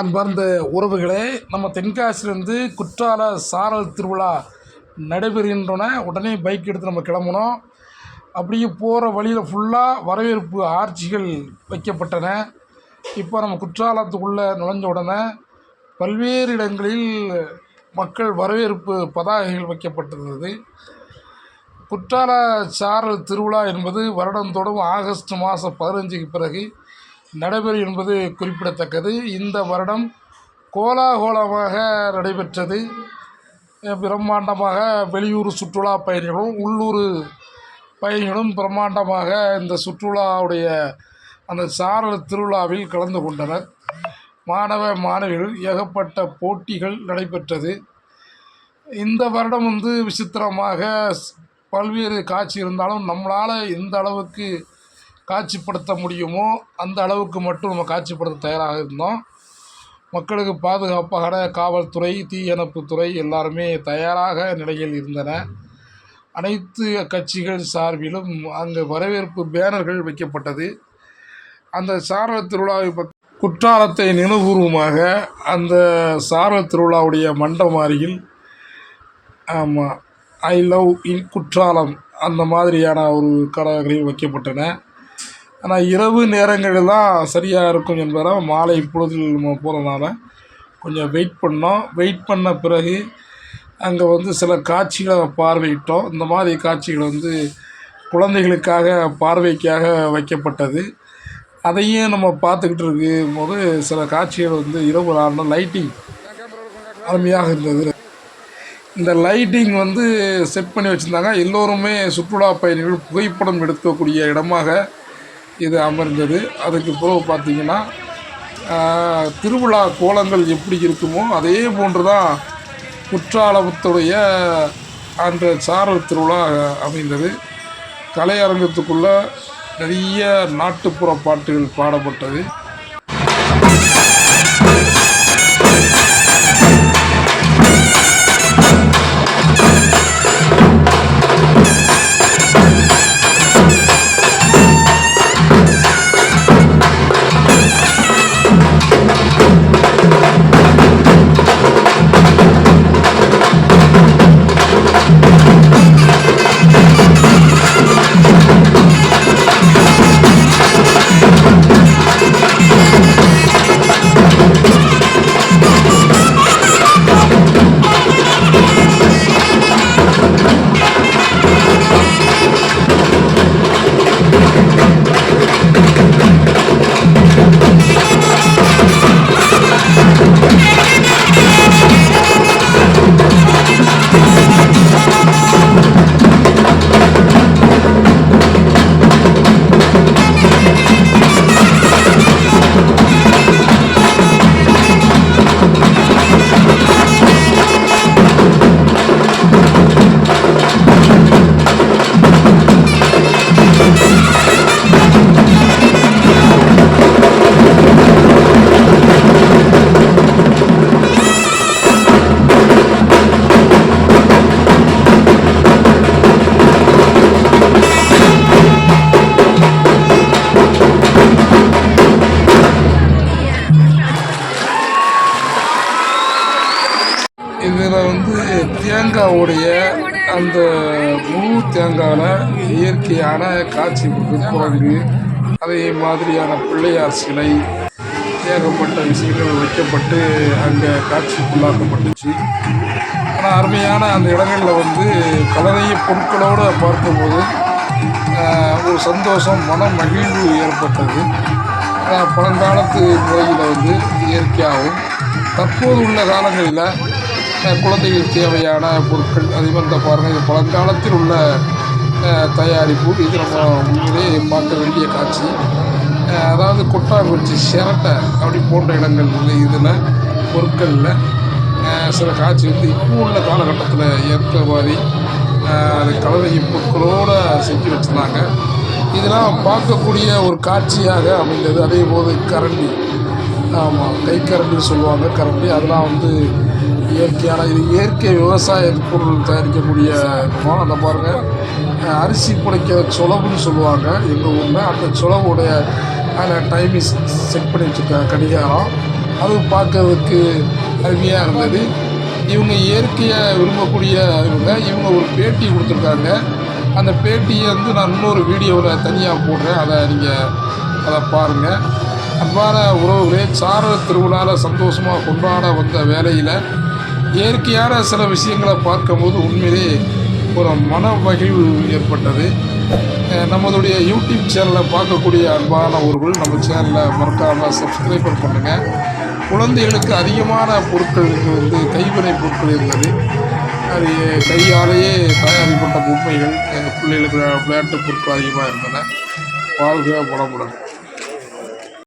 அன்பார்ந்த உறவுகளே நம்ம தென்காசியிலேருந்து குற்றால சாரல் திருவிழா நடைபெறுகின்றன. உடனே பைக் எடுத்து நம்ம கிளம்புனோம். அப்படியே போகிற வழியில் ஃபுல்லாக வரவேற்பு ஆர்ச்சிகள் வைக்கப்பட்டன. இப்போ நம்ம குற்றாலத்துக்குள்ளே நுழைஞ்ச உடனே பல்வேறு இடங்களில் மக்கள் வரவேற்பு பதாகைகள் வைக்கப்பட்டிருந்தது. குற்றால சாரல் திருவிழா என்பது வருடந்தோறும் ஆகஸ்ட் மாதம் பதினஞ்சுக்கு பிறகு நடைபெறும் என்பது குறிப்பிடத்தக்கது. இந்த வருடம் கோலாகோலமாக நடைபெற்றது. பிரம்மாண்டமாக வெளியூர் சுற்றுலா பயணிகளும் உள்ளூர் பயணிகளும் பிரம்மாண்டமாக இந்த சுற்றுலாவுடைய அந்த சாரல் திருவிழாவில் கலந்து கொண்டனர். மாணவ மாணவிகள் ஏகப்பட்ட போட்டிகள் நடைபெற்றது. இந்த வருடம் வந்து விசித்திரமாக பல்வேறு காட்சி இருந்தாலும் நம்மளால் எந்த அளவுக்கு காட்சிப்படுத்த முடியுமோ அந்த அளவுக்கு மட்டும் நம்ம காட்சிப்படுத்த தயாராக இருந்தோம். மக்களுக்கு பாதுகாப்பாக காவல்துறை தீயணைப்புத்துறை எல்லாருமே தயாராக நிலையில் இருந்தன. அனைத்து கட்சிகள் சார்பிலும் அங்கு வரவேற்பு பேனர்கள் வைக்கப்பட்டது. அந்த சாரல் திருவிழாவை பற்றி குற்றாலத்தை நினைவுபூர்வமாக அந்த சாரல் திருவிழாவுடைய மண்டபம் அருகில் ஆமாம் ஐ லவ் இன் குற்றாலம் அந்த மாதிரியான ஒரு கடற்கரையில் வைக்கப்பட்டன. ஆனால் இரவு நேரங்கள் தான் சரியாக இருக்கும் என்பதால் மாலை பொழுதில் நம்ம போகிறனால கொஞ்சம் வெயிட் பண்ணோம். வெயிட் பண்ண பிறகு அங்கே வந்து சில காட்சிகளை பார்வையிட்டோம். இந்த மாதிரி காட்சிகள் வந்து குழந்தைகளுக்காக பார்வைக்காக வைக்கப்பட்டது. அதையும் நம்ம பார்த்துக்கிட்டு இருக்கும் போது சில காட்சிகள் வந்து இரவு நேரம் லைட்டிங் அருமையாக இருந்தது. இந்த லைட்டிங் வந்து செட் பண்ணி வச்சுருந்தாங்க. எல்லோருமே சுற்றுலா பயணிகள் புகைப்படம் எடுக்கக்கூடிய இடமாக இது அமர்ந்தது. அதுக்கு பிறகு பார்த்திங்கன்னா திருவிழா கோலங்கள் எப்படி இருக்குமோ அதே போன்று தான் குற்றாலத்துடைய அந்த சாரல் திருவிழா அமைந்தது. கலையரங்கத்துக்குள்ளே நிறைய நாட்டுப்புற பாட்டுகள் பாடப்பட்டது. இதில் வந்து தேங்காவுடைய அந்த முழு தேங்காவில் இயற்கையான காட்சி கொடுத்து அதே மாதிரியான பிள்ளையார் சிலை ஏகப்பட்ட விஷயங்கள் வைக்கப்பட்டு அங்கே காட்சிக்குள்ளாக்கப்பட்டுச்சு ஆனால் அருமையான அந்த இடங்களில் வந்து கலனைய பொருட்களோடு பார்க்கும்போது ஒரு சந்தோஷம் மன மகிழ்வு ஏற்பட்டது. பழங்காலத்து முறையில் வந்து இயற்கையாகவும் தற்போது உள்ள காலங்களில் குழந்தைகளுக்கு தேவையான பொருட்கள் அதே மாதிரி இந்த பாருங்கள் இது பழங்காலத்தில் உள்ள தயாரிப்பு. இது நம்ம உண்மையிலே பார்க்க வேண்டிய காட்சி. அதாவது கொட்டாங்குச்சி சிரட்டை அப்படி போன்ற இடங்கள் இதில் பொருட்களில் சில காட்சி வந்து இப்போ உள்ள காலகட்டத்தில் ஏற்ற மாதிரி அது கலவை பொருட்களோடு செஞ்சு வச்சுருந்தாங்க. இதெல்லாம் பார்க்கக்கூடிய ஒரு காட்சியாக அமைந்தது. அதே போது கரண்டி. ஆமாம் கைக்கரண்டின்னு சொல்லுவாங்க கரண்டி. அதெல்லாம் வந்து இயற்கையான இது இயற்கை விவசாய பொருள் தயாரிக்கக்கூடிய குணம் அந்த பாருங்கள் அரிசி புடைக்கிற சுலபுன்னு சொல்லுவாங்க எங்கள் ஊரில். அந்த சுலவுடைய அதில் டைமிங் செட் பண்ணி வச்சுருக்காங்க கடிகாரம். அது பார்க்கறதுக்கு அருமையாக இருந்தது. இவங்க இயற்கையை விரும்பக்கூடிய இவங்க இவங்க ஒரு பேட்டி கொடுத்துருக்காங்க. அந்த பேட்டியை வந்து நான் இன்னொரு வீடியோவில் தனியாக போடுறேன். அதை நீங்கள் அதை பாருங்கள் அன்பான உறவுகளே சார திருவிழாவில் சந்தோஷமாக கொண்டாட வந்த வேலையில் இயற்கையான சில விஷயங்களை பார்க்கும்போது உண்மையிலே ஒரு மன மகிழ்வு ஏற்பட்டது. நம்மளுடைய யூடியூப் சேனலில் பார்க்கக்கூடிய அன்பான ஒருவர்கள் நம்ம சேனலில் மறக்காமல் சப்ஸ்கிரைபர் பண்ணுங்கள் குழந்தைகளுக்கு அதிகமான பொருட்கள் வந்து கைவினை பொருட்கள் இருந்தது. அது கையாலேயே தயாரிக்கப்பட்ட பொம்மைகள் எங்கள் பிள்ளைகளுக்கு விளையாட்டு பொருட்கள் அதிகமாக இருந்தன. வாழ்க வளமுடன்.